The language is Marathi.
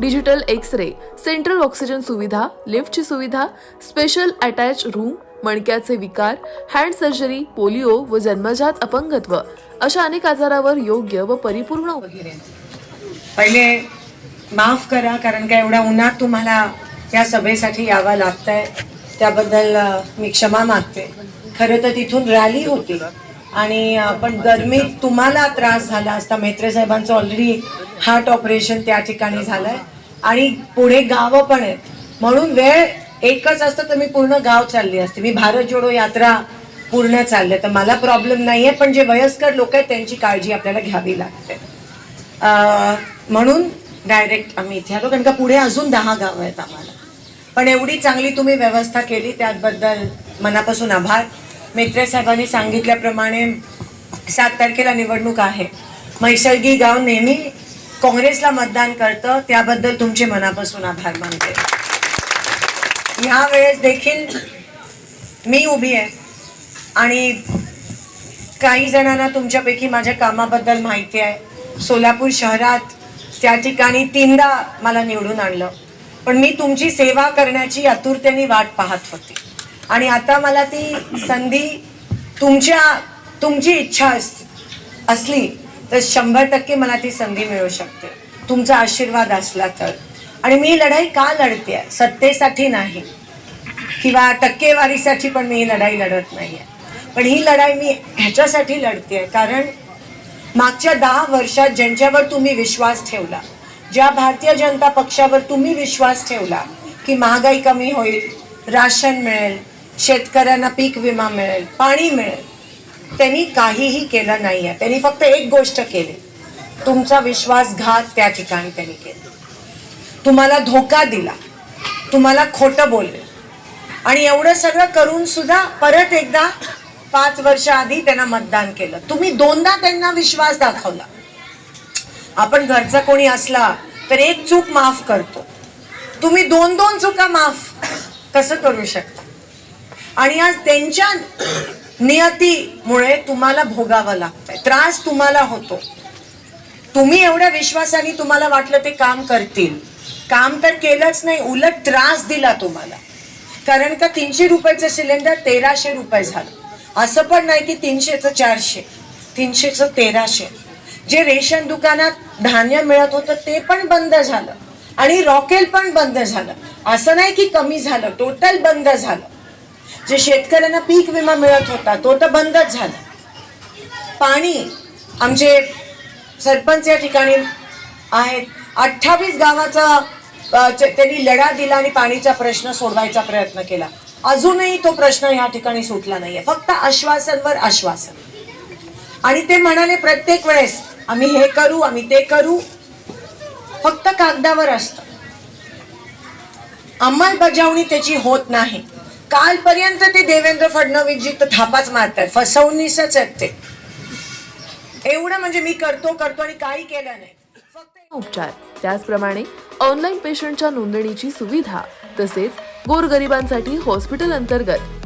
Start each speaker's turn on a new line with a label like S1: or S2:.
S1: digital X ray central oxygen सुविधा लिफ्टची सुविधा स्पेशल अटॅच रूम मणक्याचे विकार हँड सर्जरी पोलिओ व जन्मजात अपंगत्व अशा अनेक आजारावर योग्य व परिपूर्ण
S2: वगैरे पहिले माफ करा कारण का एवढ्या उन्हात तुम्हाला या सभेसाठी यावं लागतंय. त्याबद्दल मी क्षमा मागते. खरं तर तिथून रॅली होती. आणि पण गर्मीत तुम्हाला त्रास झाला असता. मेत्रे साहेबांचं ऑलरेडी हार्ट ऑपरेशन त्या ठिकाणी झालंय. आणि पुढे गावं पण आहेत. म्हणून वेळ एकच असतं तर मी पूर्ण गाव चालली असते. मी भारत जोडो यात्रा पूर्ण चालले. तर मला प्रॉब्लेम नाही आहे पण जे वयस्कर लोक आहेत त्यांची काळजी आपल्याला घ्यावी लागते. म्हणून डायरेक्ट आम्ही इथे आलो. कारण का पुढे अजून दहा गावं आहेत आम्हाला. पण एवढी चांगली तुम्ही व्यवस्था केली त्याबद्दल मनापासून आभार. मेत्रे साहेबांनी सांगितल्याप्रमाणे सात तारखेला निवडणूक आहे. मैसर्गी गाव नेहमी काँग्रेसला मतदान करतं त्याबद्दल तुमचे मनापासून आभार मानते. ह्या वेळेस देखील मी उभी आहे आणि काही जणांना तुमच्यापैकी माझ्या कामाबद्दल माहिती आहे. सोलापूर शहरात त्या ठिकाणी तीनदा मला निवडून आणलं. पण मी तुमची सेवा करण्याची आतुरतेने वाट पाहत होती. आणि आता मला ती संधी तुमच्या तुमची इच्छा अस असली तर शंभर टक्के मला ती संधी मिळू शकते. तुमचा आशीर्वाद असला तर. आणि मी लढाई का लढते? सत्तेसाठी नाही. किंवा टक्केवारीसाठी पण मी ही लढाई लढत नाहीये. पण ही लढाई मी ह्याच्यासाठी लढते कारण मागच्या दहा वर्षात ज्यांच्यावर तुम्ही विश्वास ठेवला ज्या भारतीय जनता पक्षावर तुम्ही विश्वास ठेवला की महागाई कमी होईल राशन मिळेल शेतकऱ्यांना पीक विमा मिळेल पाणी मिळेल. त्यांनी काहीही केलं नाही आहे त्यांनी फक्त एक गोष्ट केली. तुमचा विश्वासघात त्या ठिकाणी त्यांनी केला. तुम्हाला धोका दिला. तुम्हाला खोटं बोलले. आणि एवढं सगळं करून सुद्धा परत एकदा पाच वर्ष आधी त्यांना मतदान केलं. तुम्ही दोनदा त्यांना विश्वास दाखवला. आपण घरचा कोणी असला तर एक चूक माफ करतो. तुम्ही दोन दोन चुका माफ कसं करू शकता? आणि आज त्यांच्या नियतीमुळे तुम्हाला भोगावं लागतंय. त्रास तुम्हाला होतो. तुम्ही एवढ्या विश्वासाने तुम्हाला वाटलं ते काम करतील. काम तर केलंच नाही उलट त्रास दिला तुम्हाला. कारण का तीनशे रुपयाचं सिलेंडर तेराशे रुपये झालं. असं पण नाही की तीनशेचं चारशे तीनशेचं तेराशे. जे रेशन दुकानात धान्य मिळत होतं ते पण बंद झालं. आणि रॉकेल पण बंद झालं. असं नाही की कमी झालं टोटल बंद झालं. जे शेतकऱ्यांना पीक विमा मिळत होता तो तर बंदच झाला. पाणी आमचे सरपंच या ठिकाणी आहेत. अठ्ठावीस गावाचा त्यांनी लढा दिला आणि पाणीचा प्रश्न सोडवायचा प्रयत्न केला. अजूनही तो प्रश्न या ठिकाणी सुटला नाहीये. फक्त आश्वासनवर आश्वासन. आणि ते म्हणाले प्रत्येक वेळेस आम्ही हे करू आम्ही ते करू. फक्त कागदावर असतं. अंमलबजावणी त्याची होत नाही. कालपर्यंत ते देवेंद्र फडणवीस जी तर थापाच मारतात फसवणीसच आहेत ते. एवढं म्हणजे मी करतो करतो आणि काही केलं नाही. फक्त
S1: उपचार. त्याचप्रमाणे ऑनलाईन पेशंटच्या नोंदणीची सुविधा तसेच गोरगरिबांसाठी हॉस्पिटल अंतर्गत